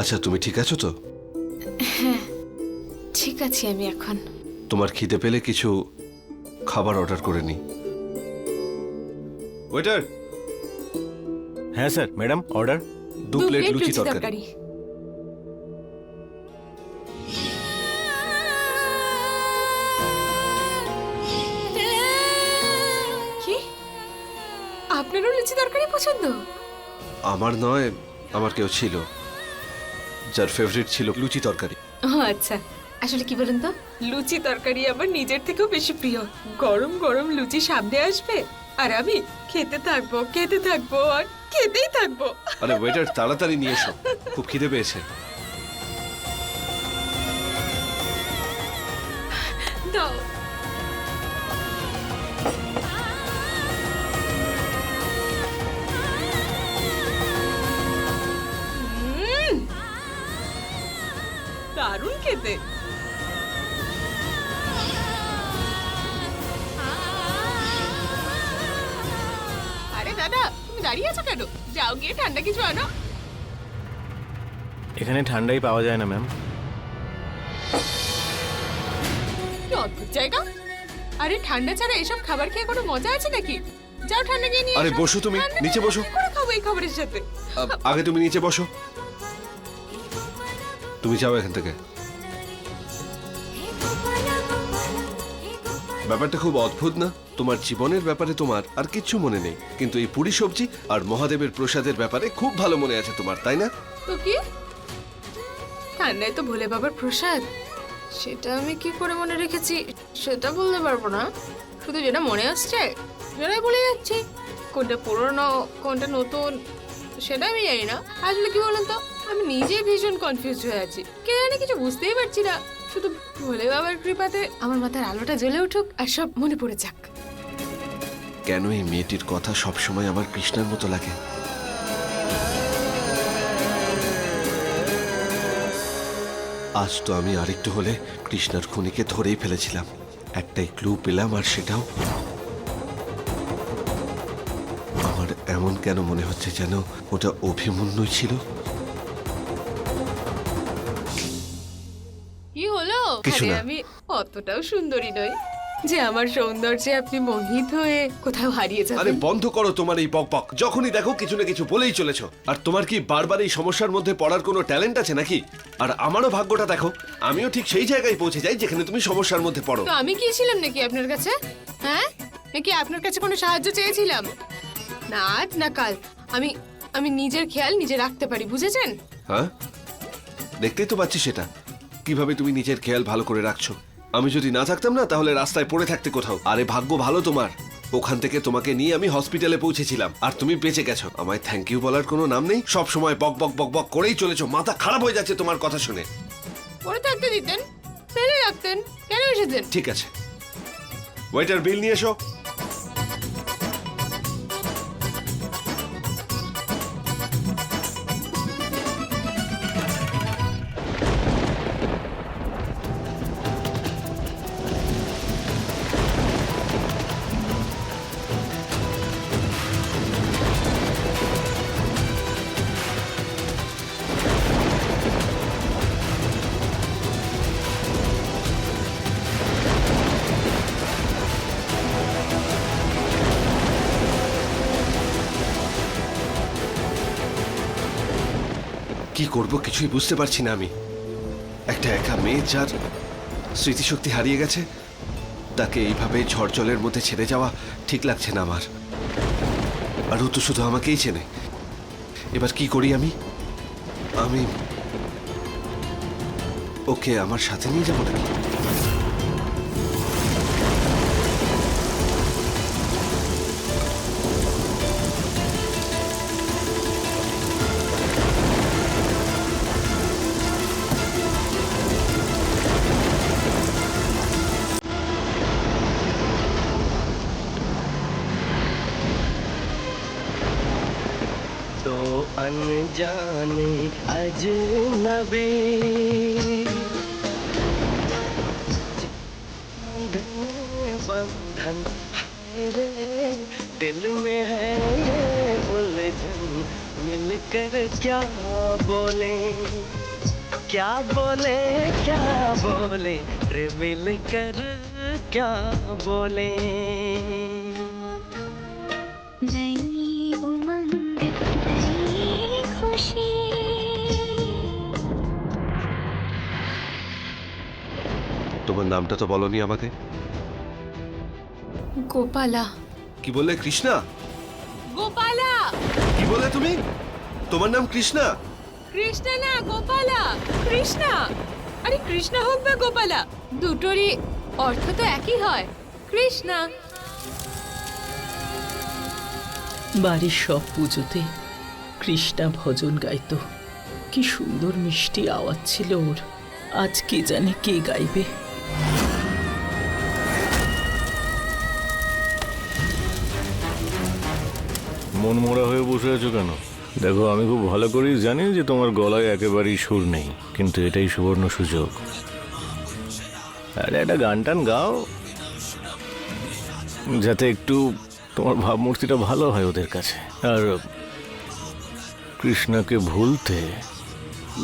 আচ্ছা তুমি ঠিক আছো তো? ঠিক আছি আমি এখন। তোমার খিদে পেলে কিছু খাবার অর্ডার করে নি ওয়েটার হ্যাঁ স্যার ম্যাডাম অর্ডার দু প্লেট লুচি তরকারি। কি? আপনারও লুচি তরকারি পছন্দ? আমার নয় আমার কেউ ছিল। যার ফেভারিট ছিল লুচি তরকারি। ও আচ্ছা। আসলে কি বলেন তো? লুচি তরকারি আমার নিজের থেকেও বেশি প্রিয়। গরম গরম লুচি সামনে আসবে আর আমি খেতে থাকব খেতে থাকব আর খেতেই থাকব। আরে ওয়েটার তাড়াতাড়ি নিয়ে এসো। খুব খিদে পেয়েছে। তুমি দাঁড়িয়ে আছো কেন? যাও গিয়ে ঠান্ডা কিছু আনো। এখানে ঠান্ডাই পাওয়া যায় না ম্যাম। কি অদ্ভুত জায়গা। আরে ঠান্ডা ছাড়া এসব খাবার খেয়ে কোনো মজা আছে নাকি? যাও ঠান্ডা গিয়ে নিয়ে আরে এসো। বসো তুমি, ঠান্ডা নিচে বসো। কি করে খাব এই খাবারের সাথে? আ- আগে তুমি নিচে বসো। তুমি যাও এখান থেকে। ব্যাপারটা খুব অদ্ভুত না? তোমার জীবনের ব্যাপারে তোমার আর কিচ্ছু মনে নেই। কিন্তু এই পুরি সবজি আর মহাদেবের প্রসাদের ব্যাপারে খুব ভালো মনে আছে তোমার, তাই না? তো কি? ঠান্ডায় তো ভোলে বাবার প্রসাদ। সেটা আমি কি করে মনে রেখেছি? সেটা বলতে পারব না। শুধু যেটা মনে আসছে, সেটাই বলে যাচ্ছি। কোনটা পুরনো, কোনটা নতুন, সেটা আমি জানি না। আসলে কি বলুন তো? আমি নিজে ভীষণ কনফিউজ হয়ে আছি। কে জানি কিছু বুঝতেই পারছি না। শুধু ভোলে বাবার কৃপাতে আমার মাথার আলোটা জ্বলে উঠুক আর সব মনে পড়ে যাক। কেন এই মেয়েটির কথা সবসময় আমার কৃষ্ণের মতো লাগে? আজ তো আমি আরেকটু হলে কৃষ্ণার খুনিকে ধরেই ফেলেছিলাম। একটাই ক্লু পেলাম আর সেটাও। আমার এমন কেন মনে হচ্ছে যেন ওটা অভিমন্যুই ছিল? কিছু না। আমি অতটাও সুন্দরী নই যে আমার সৌন্দর্যে আপনি মোহিত হয়ে কোথাও হারিয়ে আরে বন্ধ করো তোমার এই বক বক যখনই দেখো কিছু না কিছু বলেই চলেছো। আর তোমার কি বারবার এই সমস্যার মধ্যে পড়ার কোনো ট্যালেন্ট আছে নাকি? আর আমারও ভাগ্যটা দেখো আমিও ঠিক সেই জায়গায় পৌঁছে যাই যেখানে তুমি সমস্যার মধ্যে পড়ো। তো আমি গিয়েছিলাম নাকি আপনার কাছে? হ্যাঁ? নাকি আপনার কাছে কোনো সাহায্য চেয়েছিলাম? না আজ না কাল। আমি আমি নিজের খেয়াল নিজে রাখতে পারি বুঝেছেন? হ্যাঁ? দেখতেই তো পাচ্ছি সেটা। কীভাবে তুমি নিজের খেয়াল ভালো করে রাখছো? আমি যদি না থাকতাম না তাহলে রাস্তায় পড়ে থাকতে কোথাও। আরে ভাগ্য ভালো তোমার। ওখান থেকে তোমাকে নিয়ে আমি হসপিটালে পৌঁছেছিলাম আর তুমি বেঁচে গেছো। আমায় থ্যাংক ইউ বলার কোনো নাম নেই। সব সময় বক বক বক বক করেই চলেছো। মাথা খারাপ হয়ে যাচ্ছে তোমার কথা শুনে। পরে থাকতে দিতেন ফেলে রাখতেন কেন এসেছেন? ঠিক আছে। ওয়েটার বিল নিয়ে এসো। কি করব কিছুই বুঝতে পারছি না আমি। একটা একা মেয়ে যার স্মৃতিশক্তি হারিয়ে গেছে, তাকে এইভাবে ঝড় জলের মধ্যে ছেড়ে যাওয়া ঠিক লাগছে না আমার। আর ও তো শুধু আমাকেই চেনে। এবার কি করি আমি? আমি ওকে আমার সাথে নিয়ে যাব নাকি? अनजाने अजनबी। बंधन रे, दिल में है ये उलझन, मिलकर क्या बोले? क्या बोले क्या बोले रे, मिलकर क्या बोले? তোমার নামটা তো বলনি আমাকে। গোপালা। কি বললে কৃষ্ণা? গোপালা! কি বললে তুমি? তোমার নাম কৃষ্ণা? কৃষ্ণা না গোপালা। কৃষ্ণা। আরে কৃষ্ণা হোক বা গোপালা দুটোরই অর্থ তো একই হয়। কৃষ্ণা। বাড়ির সব পুজোতে কৃষ্ণা ভজন গাইতো। কি সুন্দর মিষ্টি আওয়াজ ছিল ওর। আজ কে জানে কে গাইবে। মন মোড়া হয়ে বসে আছো কেন? দেখো, আমি খুব ভালো করেই জানি যে তোমার গলায় একেবারেই সুর নেই, কিন্তু এটাই সুবর্ণ সুযোগ। আরে, একটা গান টান গাও, যাতে একটু তোমার ভাবমূর্তিটা ভালো হয় ওদের কাছে। আর কৃষ্ণাকে ভুলতে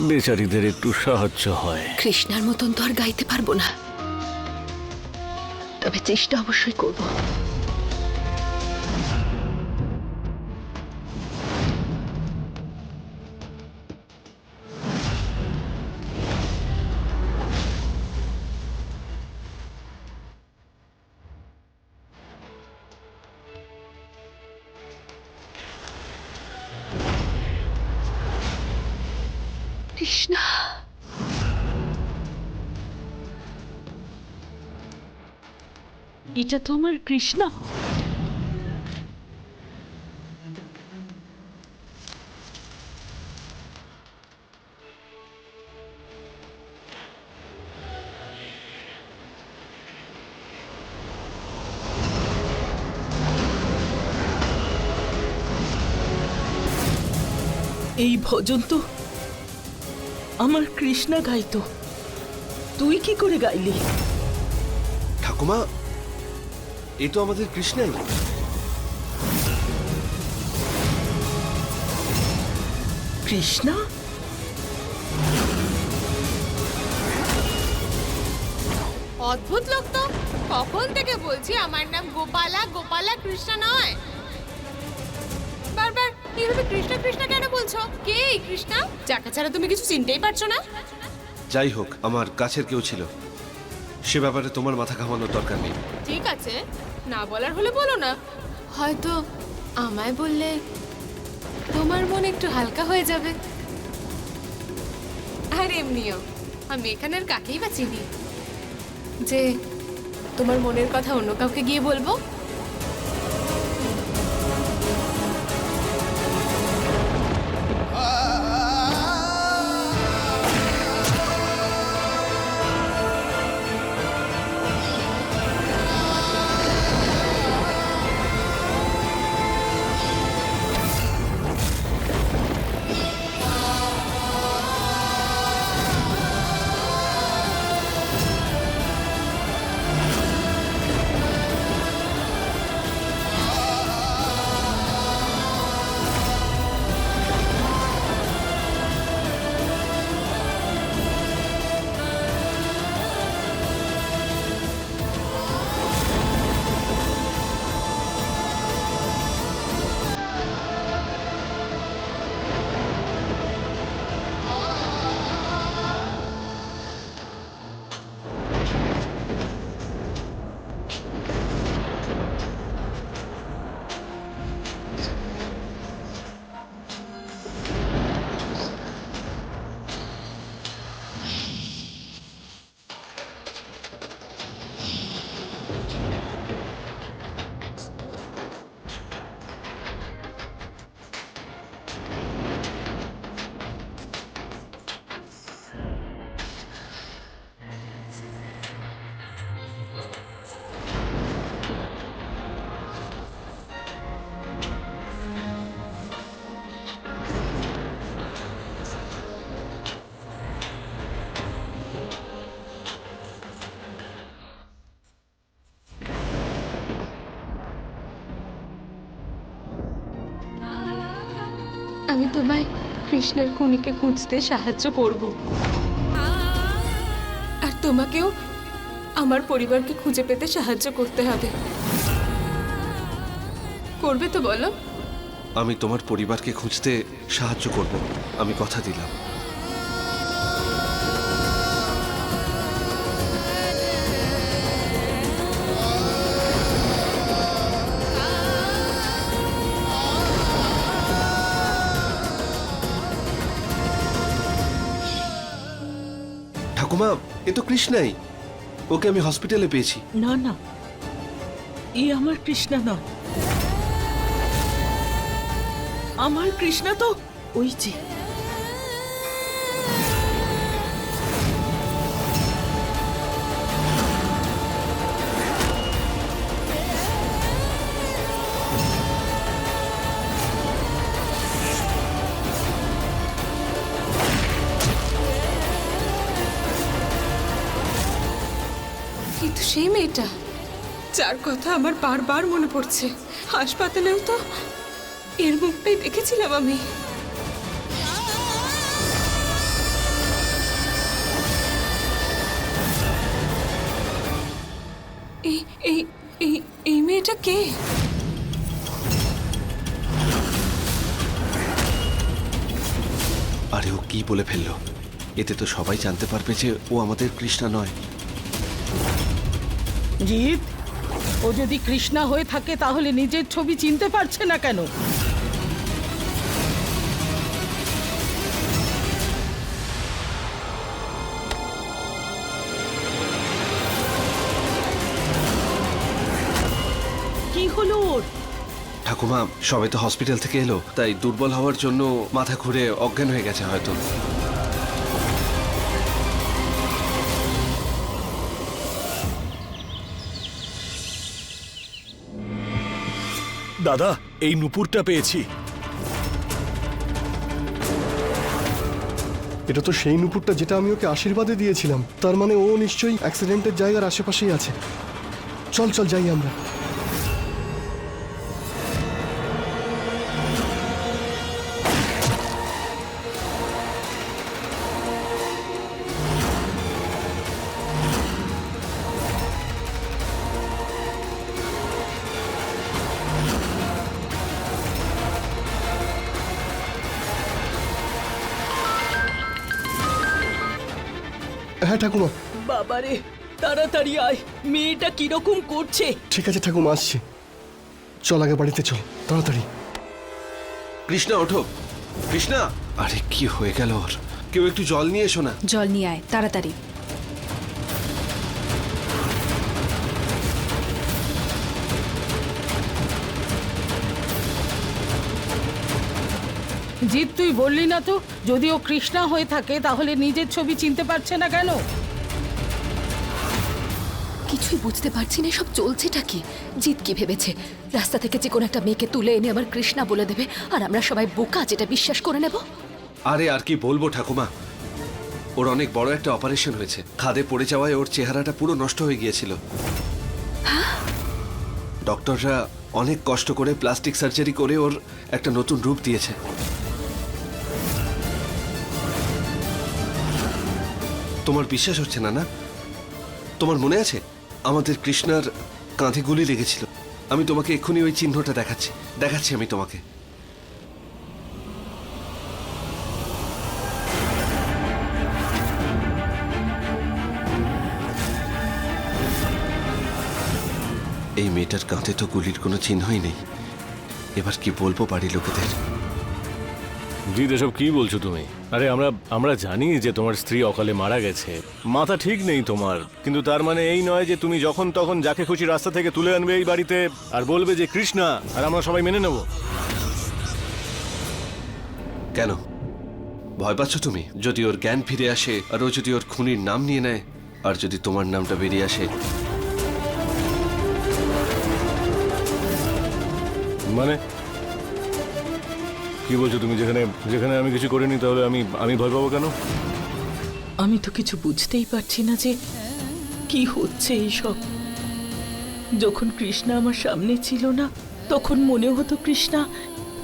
বেচারিদের একটু সাহায্য হয়। কৃষ্ণার মতন তো আর গাইতে পারব না। তবে চেষ্টা অবশ্যই করব। কৃষ্ণা। এটা তো আমার কৃষ্ণা। এই ভজন তো আমার কৃষ্ণা গাইতো তুই কি করে গাইলি? ঠাকুমা এ তো আমাদের কৃষ্ণাই কৃষ্ণা? অদ্ভুত লোক তো। কখন থেকে বলছি আমার নাম গোপালা গোপালা কৃষ্ণা নয়? বারবার এইভাবে কৃষ্ণ কৃষ্ণ কেন বলছো? কে এই কৃষ্ণা? যাকে ছাড়া তুমি কিছু চিনতেই পারছ না? যাই হোক আমার কাছের কেউ ছিল। সে ব্যাপারে তোমার মাথা ঘামানোর দরকার নেই। ঠিক আছে, না বলার হলে বলো না। হয়তো আমায় বললে তোমার মন একটু হালকা হয়ে যাবে। আর এমনিও, আমি এখানের কাকেই বা চিনি? যে তোমার মনের কথা অন্য কাউকে গিয়ে বলব? আমি তোমায় কৃষ্ণের খুনিকে খুঁজতে সাহায্য করব। আর তোমাকেও আমার পরিবারকে খুঁজে পেতে সাহায্য করতে হবে। করবে তো বলো। আমি তোমার পরিবারকে খুঁজতে সাহায্য করব। আমি কথা দিলাম। ঠাকুমা এ তো কৃষ্ণাই। ওকে আমি হসপিটালে পেয়েছি। না না। এ আমার কৃষ্ণা নয়। আমার কৃষ্ণা তো ওই যে সেই মেয়েটা। যার কথা আমার বারবার মনে পড়ছে। হাসপাতালেও তো এর মুখটাই দেখেছিলাম আমি। এই এই এই এই মেয়েটা কে? আরে ও কি বলে ফেলল? এতে তো সবাই জানতে পারবে যে ও আমাদের কৃষ্ণা নয়। জিৎ, ও যদি কৃষ্ণা হয়ে থাকে তাহলে নিজের ছবি চিনতে পারছে না কেন? কি হলো ওর? ঠাকুমা সবে তো হসপিটাল থেকে এলো, তাই দুর্বল হওয়ার জন্য মাথা ঘুরে অজ্ঞান হয়ে গেছে হয়তো। দাদা, এই নুপুরটা পেয়েছি। এটা তো সেই নুপুরটা যেটা আমি ওকে আশীর্বাদে দিয়েছিলাম। তার মানে ও নিশ্চয়ই অ্যাক্সিডেন্টের জায়গার আশেপাশেই আছে। চল চল, যাই আমরা। ঠাকুমা। বাবারে তাড়াতাড়ি আয় মেয়েটা কীরকম করছে? ঠিক আছে ঠাকুমা আসছে। চল আগে বাড়িতে চল তাড়াতাড়ি। কৃষ্ণা ওঠো। কৃষ্ণা! আরে কি হয়ে গেল ওর? কেউ একটু জল নিয়ে এসো না। জল নিয়ে আয় তাড়াতাড়ি। জিৎ তুই বললি না তো? যদি ও কৃষ্ণা হয়ে থাকে তাহলে নিজের ছবি চিনতে পারছে না কেন? কিছুই বুঝতে পারছি না সব চলছেটা কি? জিত কি ভেবেছে? রাস্তা থেকে যে কোনো একটা মেয়েকে তুলে এনে আমার কৃষ্ণা বলে দেবে আর আমরা সবাই বোকা যেটা বিশ্বাস করে নেব? আরে আর কি বলব ঠাকুমা? ওর অনেক বড় একটা অপারেশন হয়েছে। খাদে পড়ে যাওয়ায় ওর চেহারাটা পুরো নষ্ট হয়ে গিয়েছিল। ডক্টররা অনেক কষ্ট করে প্লাস্টিক সার্জারি করে ওর একটা নতুন রূপ দিয়েছে। তোমার বিশ্বাস হচ্ছে না না? তোমার মনে আছে? আমাদের কৃষ্ণার কাঁধে গুলি লেগেছিল। আমি তোমাকে এক্ষুনি ওই চিহ্নটা দেখাচ্ছি। দেখাচ্ছি আমি তোমাকে। এই মেয়েটার কাঁধে তো গুলির কোনো চিহ্নই নেই। এবার কি বলব বাড়ির লোকেদের? জিৎ এসব কি বলছো তুমি? আরে আমরা আমরা জানি যে তোমার স্ত্রী অকালে মারা গেছে। মাথা ঠিক নেই তোমার কিন্তু তার মানে এই নয় যে তুমি যখন তখন যাকে খুশি রাস্তা থেকে তুলে আনবে এই বাড়িতে আর বলবে যে কৃষ্ণা আর আমরা সবাই মেনে নেব। কেন? ভয় পাচ্ছ তুমি? যদি ওর জ্ঞান ফিরে আসে আর ও যদি ওর খুনির নাম নিয়ে নেয় আর যদি তোমার নামটা বেরিয়ে আসে। মানে? কি বলছো তুমি? যেখানে যেখানে আমি কিছু করিনি, তাহলে আমি আমি ভয় পাবো কেন? আমি তো কিছু বুঝতেই পারছি না যে কি হচ্ছে এইসব। যখন কৃষ্ণা আমার সামনে ছিল না, তখন মনে হতো কৃষ্ণা,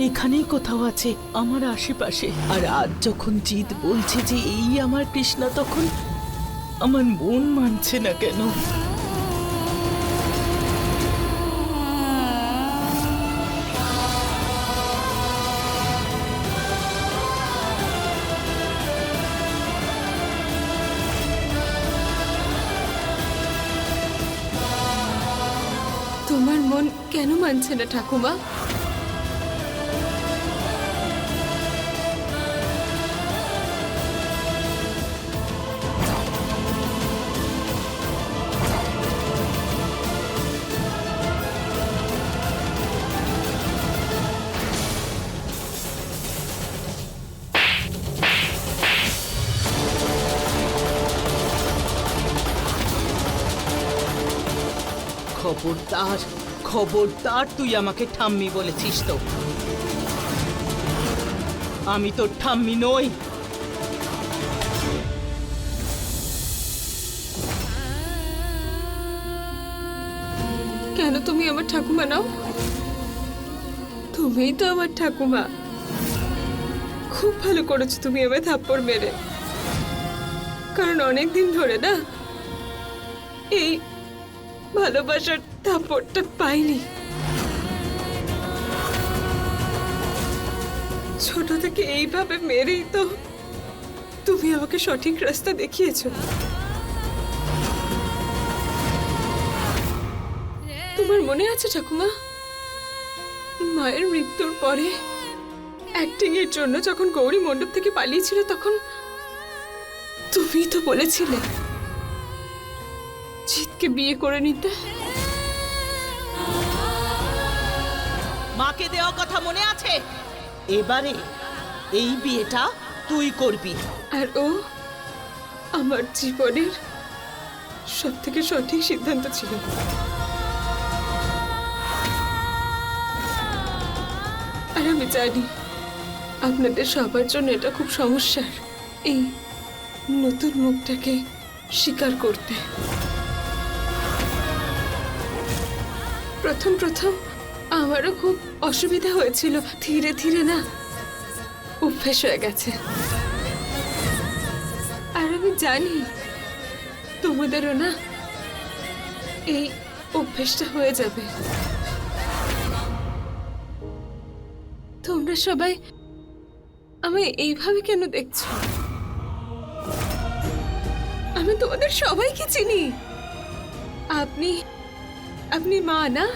এখানেই কোথাও আছে আমার আশেপাশে। আর আজ যখন জিৎ বলছে যে এই আমার কৃষ্ণা, তখন আমার মন মানছে না কেন। মানছে না ঠাকুমা খবরদার। খবরদার তুই আমাকে ঠাম্মি বলেছিস তো। আমি তোর ঠাম্মি নই। কেন তুমি আমার ঠাকুমা নাও? তুমিই তো আমার ঠাকুমা। খুব ভালো করেছ তুমি আমায় থাপ্পড় মেরে। কারণ অনেক দিন ধরে না, এই ভালোবাসার থাপ্পড়টা পাইনি। ছোট থেকে এইভাবে মেরেই তো তুমি আমাকে সঠিক রাস্তা দেখিয়েছো। তোমার মনে আছে ঠাকুমা? মায়ের মৃত্যুর পরে অ্যাক্টিং এর জন্য যখন গৌরী মণ্ডপ থেকে পালিয়েছিল তখন তুমি তো বলেছিলে, জিতকে বিয়ে করে নিতে। মাকে দেওয়া কথা মনে আছে? এবারে এই বিয়েটা তুই করবি। আর ও আমার জীবনের সব থেকে সঠিক সিদ্ধান্ত ছিল। আর আমি জানি আপনাদের সবার জন্য এটা খুব সমস্যার, এই নতুন মুখটাকে স্বীকার করতে। প্রথম প্রথম আমারও খুব অসুবিধা হয়েছিল। ধীরে ধীরে না, অভ্যেস হয়ে গেছে। আর আমি জানি, তোমাদেরও না, এই অভ্যেসটা হয়ে যাবে। তোমরা সবাই আমি এইভাবে কেন দেখছ? আমি তোমাদের সবাইকে চিনি। আপনি আপনি মা না?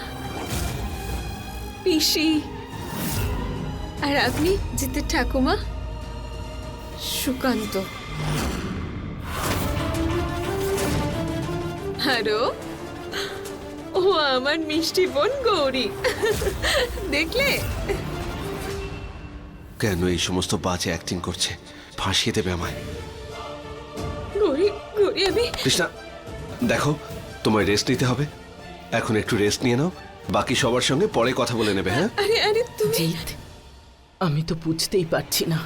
পিসি। আর আপনি জিতের ঠাকুমা? সুকান্ত। হ্যালো ও আমার মিষ্টি বোন গৌরী। দেখলে? কেন এই সমস্ত বাজে অ্যাক্টিং করছে? ফাঁসিয়ে দেবে আমায়। গৌরী গৌরী আমি কৃষ্ণা দেখো তোমায় রেস্ট নিতে হবে। এখন একটু রেস্ট নিয়ে নাও। বাকি সবার সঙ্গে পরে কথা বলে নেবে হ্যাঁ? আরে আরে তুমি জিৎ আমি তো বুঝতেই পারছি না।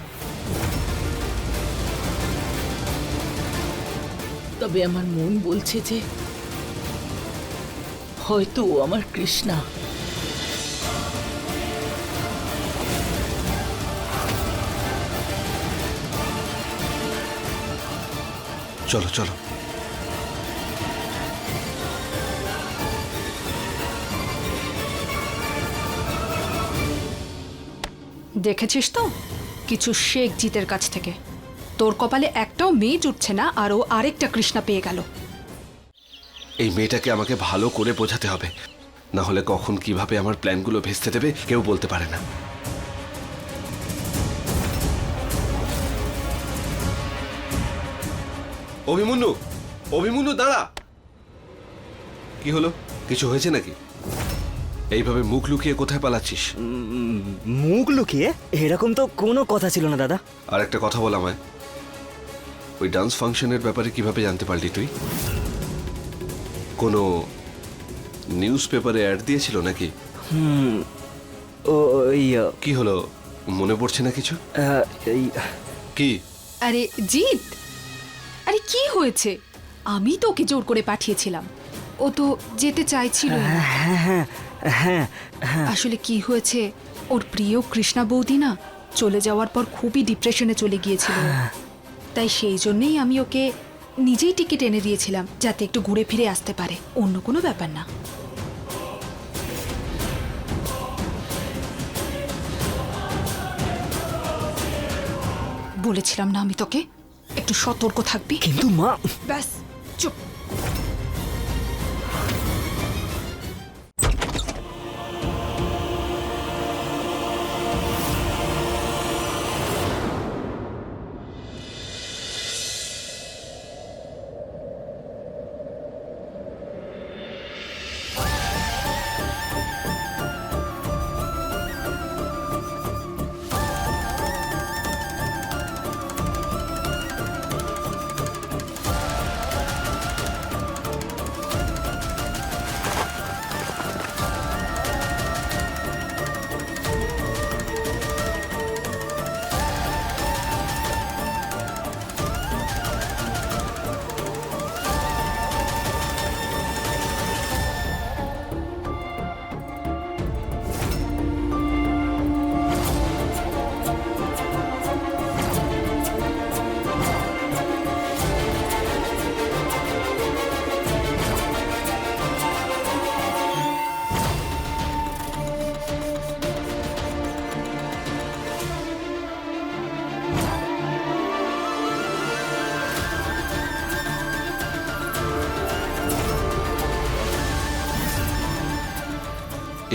তবে আমার মন বলছে যে হয়তো ও আমার কৃষ্ণা। চলো চলো। দেখেছিস তো? কিছু শেখ জিতের কাছ থেকে। তোর কপালে একটাও মেয়ে জুটছে না আর ও আরেকটা কৃষ্ণা পেয়ে গেল। এই মেয়েটাকে আমাকে ভালো করে বোঝাতে হবে। না হলে কখন কীভাবে আমার প্ল্যানগুলো ভেস্তে দেবে, কেউ বলতে পারে না। অভিমন্যু অভিমন্যু, দাঁড়া। কি হলো? কিছু হয়েছে নাকি? এইভাবে মুখ লুকিয়ে কোথায় পালাচ্ছিস? মুখ লুকিয়ে? এরকম তো কোনো কথা ছিল না দাদা। আর একটা কথা বল আমায়। ওই ডান্স ফাংশনের ব্যাপারে কীভাবে জানতে পারলি তুই? কোনো নিউজ পেপারে অ্যাড দিয়েছিল নাকি? ওই আহ, কি হলো? মনে পড়ছে না কিছু? কি? আরে জিত আরে কি হয়েছে? আমি তো ওকে জোর করে পাঠিয়েছিলাম। ও তো যেতে চাইছিল। হ্যাঁ হ্যাঁ হ্যাঁ হ্যাঁ আসলে কি হয়েছে? ওর প্রিয় কৃষ্ণা বৌদি না চলে যাওয়ার পর খুবই ডিপ্রেশনে চলে গিয়েছিল। তাই সেই জন্যেই আমি ওকে নিজেই টিকিট এনে দিয়েছিলাম যাতে একটু ঘুরে ফিরে আসতে পারে। অন্য কোনো ব্যাপার না। বলেছিলাম না আমি তোকে? একটু সতর্ক থাকবি? কিন্তু মা ব্যাস চুপ।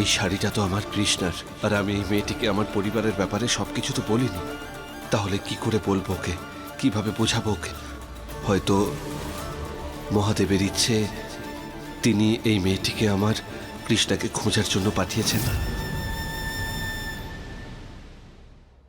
এই শাড়িটা তো আমার কৃষ্ণার। আর আমি এই মেয়েটিকে আমার পরিবারের ব্যাপারে সব কিছু তো বলিনি। তাহলে কি করে বলব ওকে? কীভাবে বোঝাবো ওকে? হয়তো মহাদেবের ইচ্ছে, তিনি এই মেয়েটিকে আমার কৃষ্ণাকে খোঁজার জন্য পাঠিয়েছেন।